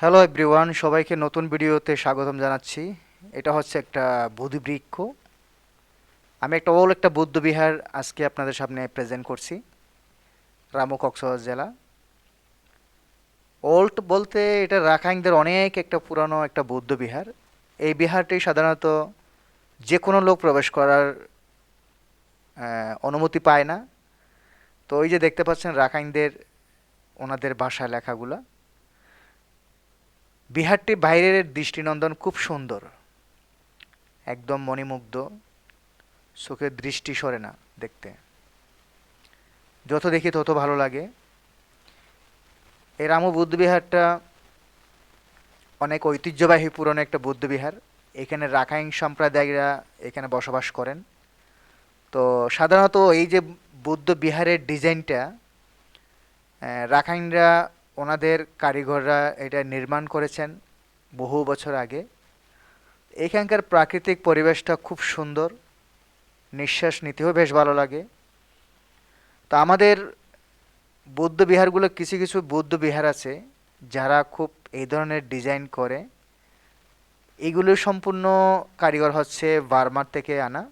Hello everyone সবাইকে নতুন ভিডিওতে স্বাগতম জানাচ্ছি। এটা হচ্ছে একটা বোধিবৃক্ষ। আমি একটা ওল একটা বৌদ্ধ বিহার আজকে আপনাদের সামনে প্রেজেন্ট করছি রামু কক্সবাজার জেলা। ওল্ড বলতে এটা রাখাইনদের অনেক একটা পুরানো একটা বৌদ্ধ বিহার এই বিহারটি সাধারণত যে কোনো লোক প্রবেশ করার অনুমতি পায় না। তো ওই যে দেখতে পাচ্ছেন রাখাইনদের, ওনাদের ভাষায় লেখাগুলা। বিহারটি বাইরের দৃষ্টিনন্দন খুব সুন্দর। একদম মণিমুগ্ধ। চোখের দৃষ্টি সরে না দেখতে। যত দেখি তত ভালো লাগে। এই রামু বুদ্ধবিহারটা অনেক ঐতিহ্যবাহী পুরনো একটা বুদ্ধবিহার। এখানে রাখাইন সম্প্রদায়রা এখানে বসবাস করেন। তো সাধারণত এই যে বুদ্ধ বিহারের ডিজাইনটা রাখাইনরা ওনাদের কারিগররা এটা নির্মাণ করেছেন বহু বছর আগে। এখানকার প্রাকৃতিক পরিবেশটা খুব সুন্দর, নিঃশ্বাস নিতেও বেশ ভালো লাগে। তা আমাদের বৌদ্ধ বিহারগুলো কিছু কিছু বৌদ্ধ বিহার আছে যারা খুব এই ধরনের ডিজাইন করে। এগুলো সম্পূর্ণ কারিগর হচ্ছে বার্মার থেকে আনা।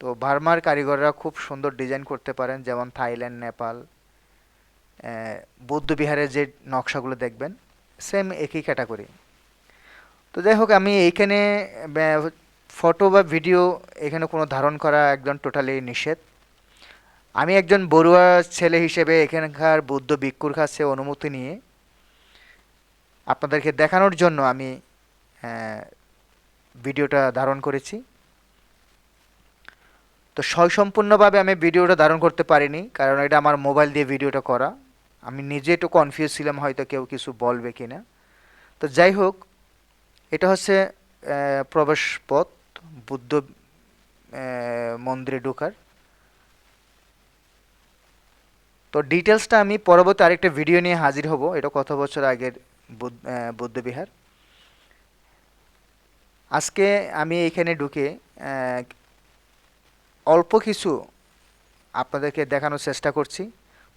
তো বার্মার কারিগররা খুব সুন্দর ডিজাইন করতে পারেন, যেমন থাইল্যান্ড, নেপাল বৌদ্ধ বিহারের যে নকশাগুলো দেখবেন সেম একই ক্যাটাগরি তো যাই হোক, আমি এইখানে ফটো বা ভিডিও এখানে কোনো ধারণ করা একদম টোটালি নিষেধ। আমি একজন বড়ুয়া ছেলে হিসেবে এখানকার বৌদ্ধ ভিক্ষুর কাছে অনুমতি নিয়ে আপনাদেরকে দেখানোর জন্য আমি ভিডিওটা ধারণ করেছি। তো স্বয়ংসম্পূর্ণভাবে আমি ভিডিওটা ধারণ করতে পারিনি, কারণ এটা আমার মোবাইল দিয়ে ভিডিওটা করা। আমি নিজে একটু কনফিউজ ছিলাম হয়তো কেউ কিছু বলবে কি না তো যাই হোক, এটা হচ্ছে প্রবেশ পথ, বুদ্ধ মন্দিরে ঢোকার। তো ডিটেলসটা আমি পরবর্তী আরেকটা ভিডিও নিয়ে হাজির হব, এটা কত বছর আগের বুদ্ধবিহার আজকে আমি এখানে ঢুকে অল্প কিছু আপনাদেরকে দেখানোর চেষ্টা করছি।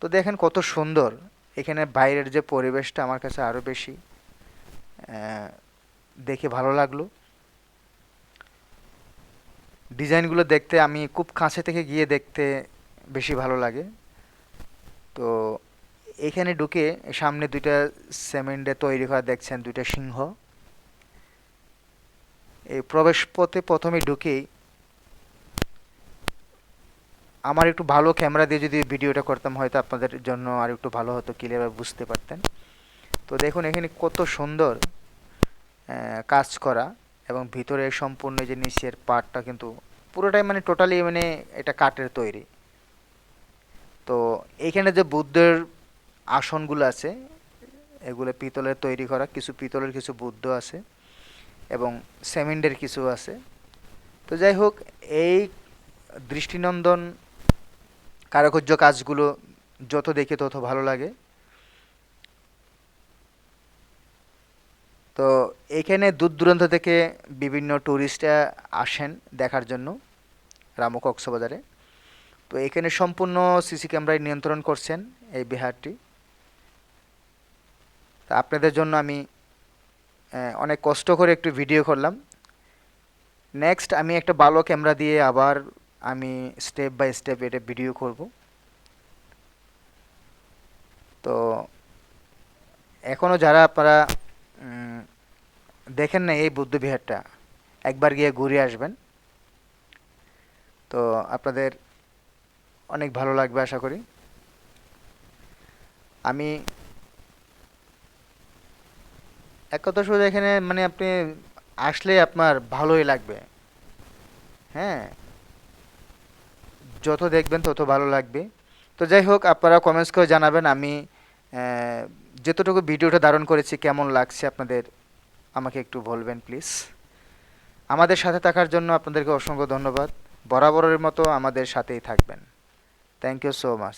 তো দেখেন কত সুন্দর এখানে বাইরের যে পরিবেশটা আমার কাছে আরও বেশি দেখে ভালো লাগল। ডিজাইনগুলো দেখতে আমি খুব কাছে থেকে গিয়ে দেখতে বেশি ভালো লাগে। তো এখানে ঢুকে সামনে দুইটা সিমেন্টে তৈরি করা দেখছেন, দুইটা সিংহ। এই প্রবেশ পথে প্রথমে ঢুকেই আমার একটু ভালো ক্যামেরা দিয়ে যদি ভিডিওটা করতাম, হয়তো আপনাদের জন্য আর একটু ভালো হতো ক্লিয়ারভাবে বুঝতে পারতেন। তো দেখুন, এখানে কত সুন্দর কাজ করা এবং ভিতরে সম্পূর্ণ যে নিচের পার্টটা কিন্তু পুরোটাই মানে টোটালি মানে এটা কাঠের তৈরি। তো এইখানে যে বুদ্ধের আসনগুলো আছে, এগুলো পিতলের তৈরি করা, কিছু পিতলের, কিছু বুদ্ধ আছে এবং সিমেন্টের কিছু আছে। তো যাই হোক, এই দৃষ্টিনন্দন কারুকার্য কাজগুলো যত দেখে তত ভালো লাগে। তো এখানে দূর দূরান্ত থেকে বিভিন্ন ট্যুরিস্টরা আসেন দেখার জন্য রামু কক্সবাজারে। তো এখানে সম্পূর্ণ সিসি ক্যামেরায় নিয়ন্ত্রণ করছেন এই বিহারটি। তা আপনাদের জন্য আমি অনেক কষ্ট করে একটু ভিডিও করলাম। নেক্সট আমি একটা ভালো ক্যামেরা দিয়ে আবার আমি স্টেপ বাই স্টেপ এটা ভিডিও করব। তো এখনও যারা আপনারা দেখেন না এই বুদ্ধ বিহারটা, একবার গিয়ে ঘুরে আসবেন। তো আপনাদের অনেক ভালো লাগবে আশা করি। আমি এক কথা শুধু এখানে মানে আপনি আসলে আপনার ভালোই লাগবে। হ্যাঁ? যত দেখবেন তত ভালো লাগবে। তো যাই হোক আপনারা কমেন্টস করে জানাবেন। আমি যতটুকু ভিডিওটা ধারণ করেছি, কেমন লাগছে আপনাদের, আমাকে একটু বলবেন প্লিজ আমাদের সাথে থাকার জন্য আপনাদেরকে অসংখ্য ধন্যবাদ। বরাবরের মতো আমাদের সাথেই থাকবেন। Thank you so much